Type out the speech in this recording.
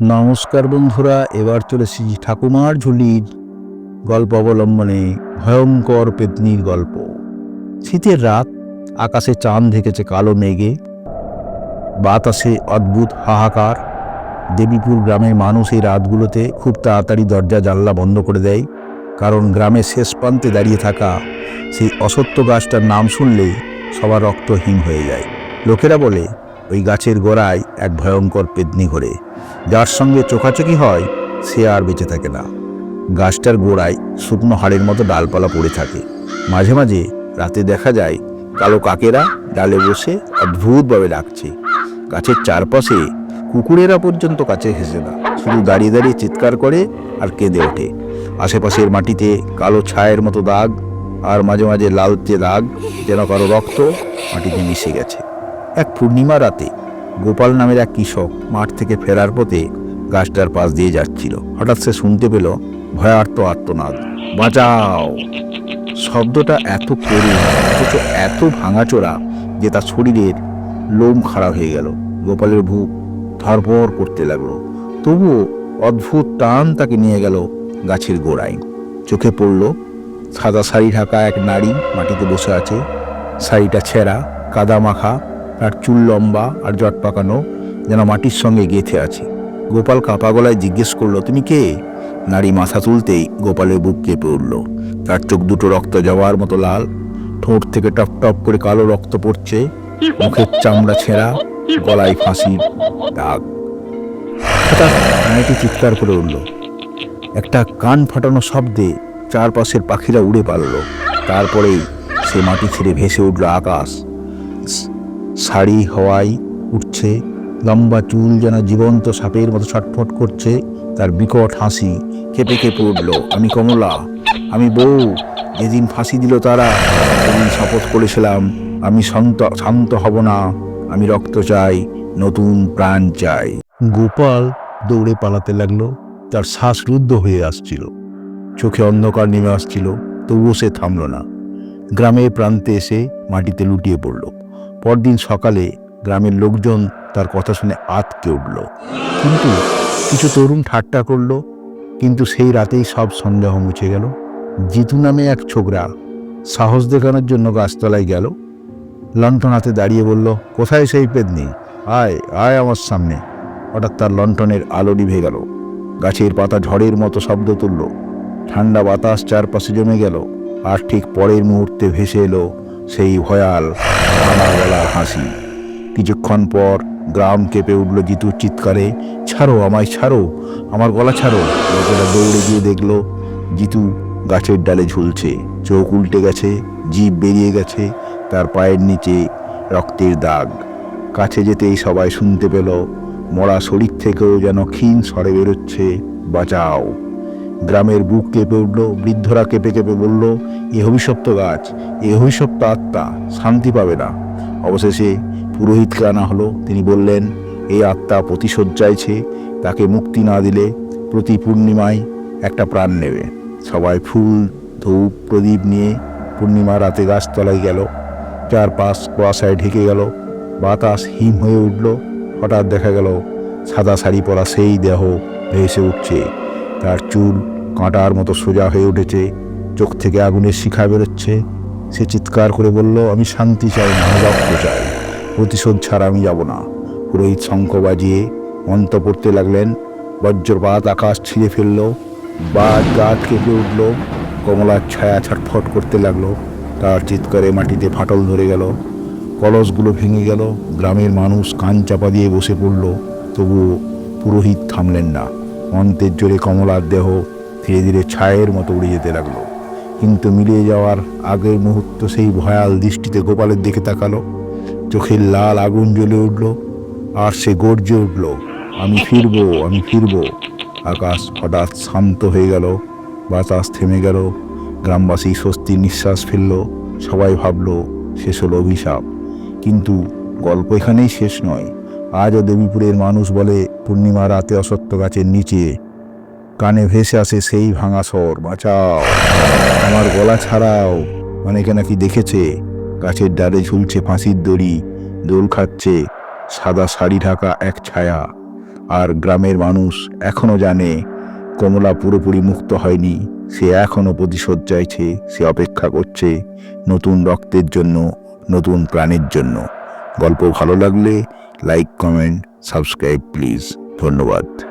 নমস্কার বন্ধুরা, এবার চলেছি ঠাকুমার ঝুলির গল্প অবলম্বনে ভয়ঙ্কর পেতনির গল্প। শীতের রাত, আকাশে চাঁদ ঢেকেছে কালো মেঘে, বাতাসে অদ্ভুত হাহাকার। দেবীপুর গ্রামের মানুষ এই রাতগুলোতে খুব তাড়াতাড়ি দরজা জানলা বন্ধ করে দেয়, কারণ গ্রামের শেষ প্রান্তে দাঁড়িয়ে থাকা সেই অসত্য গাছটার নাম শুনলেই সবার রক্তহীন হয়ে যায়। লোকেরা বলে, ওই গাছের গোড়ায় এক ভয়ঙ্কর পেতনি ঘোরে। যার সঙ্গে চোখাচোখি হয়, সে আর বেঁচে থাকে না। গাছটার গোড়ায় শুকনো হাড়ের মতো ডালপালা পড়ে থাকে। মাঝে মাঝে রাতে দেখা যায়, কালো কাকেরা ডালে বসে অদ্ভুতভাবে ডাকছে। গাছের চারপাশে কুকুরেরা পর্যন্ত কাছে হেসে না। শুধু দাঁড়িয়ে দাঁড়িয়ে চিৎকার করে আর কেঁদে ওঠে। আশেপাশের মাটিতে কালো ছায়ের মতো দাগ আর মাঝে মাঝে লালচে দাগ, যেন কারও রক্ত মাটিতে মিশে গেছে। এক পূর্ণিমা রাতে গোপাল নামের এক কৃষক মাঠ থেকে ফেরার পথে গাছটার পাশ দিয়ে যাচ্ছিল। হঠাৎ সে শুনতে পেল ভয়ার্ত আর্তনাদ। বাঁচাও! শব্দটা এত করুণ, অথচ এত ভাঙাচোরা যে তার শরীরের লোম খাড়া হয়ে গেল। গোপালের বুক ধরপর করতে লাগল। তবুও অদ্ভুত টান তাকে নিয়ে গেল গাছের গোড়ায়। চোখে পড়ল, সাদা শাড়ি ঢাকা এক নারী মাটিতে বসে আছে। শাড়িটা ছেঁড়া, কাদা মাখা তার চুল লম্বা আর জট পাকানো, যেন মাটির সঙ্গে গেঁথে আছে। গোপাল কাপা গলায় জিজ্ঞেস করল, তুমি কে? নারী মাথা তুলতেই গোপালের বুক কেঁপে উঠল। তার চোখ দুটো রক্ত যাওয়ার মতো লাল, ঠোঁট থেকে টপ টপ করে কালো রক্ত পড়ছে, মুখের চামড়া ছেঁড়া, গলায় ফাঁসির দাগ। হঠাৎ চিৎকার করে উঠল। একটা কান ফাটানো শব্দে চারপাশের পাখিরা উড়ে পারল তারপরেই সে মাটি ছেড়ে ভেসে উঠল আকাশ। শাড়ি হওয়ায় উঠছে। লম্বা চুল যেন জীবন্ত সাপের মতো ছটফট করছে। তার বিকট হাসি কেঁপে কেঁপে উঠল। আমি কমলা, আমি বউ, যেদিন ফাঁসি দিল তারা, সেদিন শপথ করেছিলাম, আমি শান্ত শান্ত হব না, আমি রক্ত চাই, নতুন প্রাণ চাই। গোপাল দৌড়ে পালাতে লাগল, তার শ্বাস রুদ্ধ হয়ে আসছিল। চোখে অন্ধকার নেমে আসছিল, তবুও সে থামল না। গ্রামের প্রান্তে এসে মাটিতে লুটিয়ে পড়ল। পরদিন সকালে গ্রামের লোকজন তার কথা শুনে আতকে উঠল। কিন্তু কিছু তরুণ ঠাট্টা করল, কিন্তু সেই রাতেই সব সন্দেহ মুছে গেল। জিতু নামে এক ছোকরা সাহস দেখানোর জন্য গাছতলায় গেল। লণ্ঠন হাতে দাঁড়িয়ে বলল, কোথায় সেই পেদনি আয় আয় আমার সামনে। হঠাৎ তার লণ্ঠনের আলো নিভে গেল। গাছের পাতা ঝড়ের মতো শব্দ তুলল। ঠান্ডা বাতাস চারপাশে জমে গেল। আর ঠিক পরের মুহূর্তে ভেসে এলো সেই ভয়াল গলার হাসি। কিছুক্ষণ পর গ্রাম কেঁপে উঠল জিতুর চিৎকারে, ছাড়ো আমায়, ছাড়ো, আমার গলা ছাড়ো। লোকেরা দৌড়ে গিয়ে দেখল জিতু গাছের ডালে ঝুলছে। চোখ উল্টে গেছে জিভ বেরিয়ে গেছে, তার পায়ের নিচে রক্তের দাগ। কাছে যেতেই সবাই শুনতে পেল, মরা শরীর থেকেও যেন ক্ষীণ সরে বেরোচ্ছে, বাঁচাও। গ্রামের বুক কেঁপে উঠল, বৃদ্ধরা কেঁপে কেঁপে বলল, এ অভিশপ্ত গাছ, এ অভিশপ্ত আত্মা, শান্তি পাবে না। অবশেষে পুরোহিতকে আনা হলো, তিনি বললেন এই আত্মা প্রতিশোধ চাইছে তাকে মুক্তি না দিলে প্রতি পূর্ণিমায় একটা প্রাণ নেবে। সবাই ফুল, ধূপ, প্রদীপ নিয়ে পূর্ণিমা রাতে গাছতলায় গেল। চারপাশ কুয়াশায় ঢেকে গেল। বাতাস হিম হয়ে উঠল। হঠাৎ দেখা গেল, সাদা শাড়ি পরা সেই দেহ ভেসে উঠছে। তার চুল কাঁটার মতো সোজা হয়ে উঠেছে, চোখ থেকে আগুনের শিখা বেরোচ্ছে। সে চিৎকার করে বলল, আমি শান্তি চাই না রক্ত চাই, প্রতিশোধ ছাড়া আমি যাব না। পুরোহিত শঙ্খ বাজিয়ে মন্ত্র পড়তে লাগলেন। বজ্রপাত আকাশ ছিঁড়ে ফেলল বাদ গাছ কেঁপে উঠল, কমলার ছায়া ছটফট করতে লাগল। তার চিৎকারে মাটিতে ফাটল ধরে গেল, কলসগুলো ভেঙে গেল, গ্রামের মানুষ কান চাপা দিয়ে বসে পড়ল। তবুও পুরোহিত থামলেন না। মন্ত্রের জোরে কমলার দেহ ধীরে ধীরে ছায়ের মতো উড়ে যেতে লাগল। কিন্তু মিলিয়ে যাওয়ার আগের মুহূর্ত সেই ভয়াল দৃষ্টিতে গোপালের দিকে তাকালো। চোখের লাল আগুন জ্বলে উঠল, আর সে গর্জে উঠল, আমি ফিরবো আমি ফিরবো। আকাশ হঠাৎ শান্ত হয়ে গেল, বাতাস থেমে গেল, গ্রামবাসী স্বস্তির নিঃশ্বাস ফেলল, সবাই ভাবলো, শেষ হলো অভিশাপ। কিন্তু গল্প এখানেই শেষ নয়। আজও দেবীপুরের মানুষ বলে পূর্ণিমা রাতে অসত্য গাছের নিচে। কানে ভেসে আসে সেই ভাঙা স্বর, বাঁচাও, আমার গলা ছাড়াও। অনেকে নাকি দেখেছে, গাছের ডালে ঝুলছে ফাঁসির দড়ি, দোল খাচ্ছে, সাদা শাড়ি ঢাকা এক ছায়া। আর গ্রামের মানুষ এখনও জানে, কমলা পুরোপুরি মুক্ত হয়নি, সে এখনও প্রতিশোধ চাইছে, সে অপেক্ষা করছে নতুন রক্তের জন্য, নতুন প্রাণের জন্য। গল্প ভালো লাগলে লাইক কমেন্ট সাবস্ক্রাইব প্লিজ ধন্যবাদ।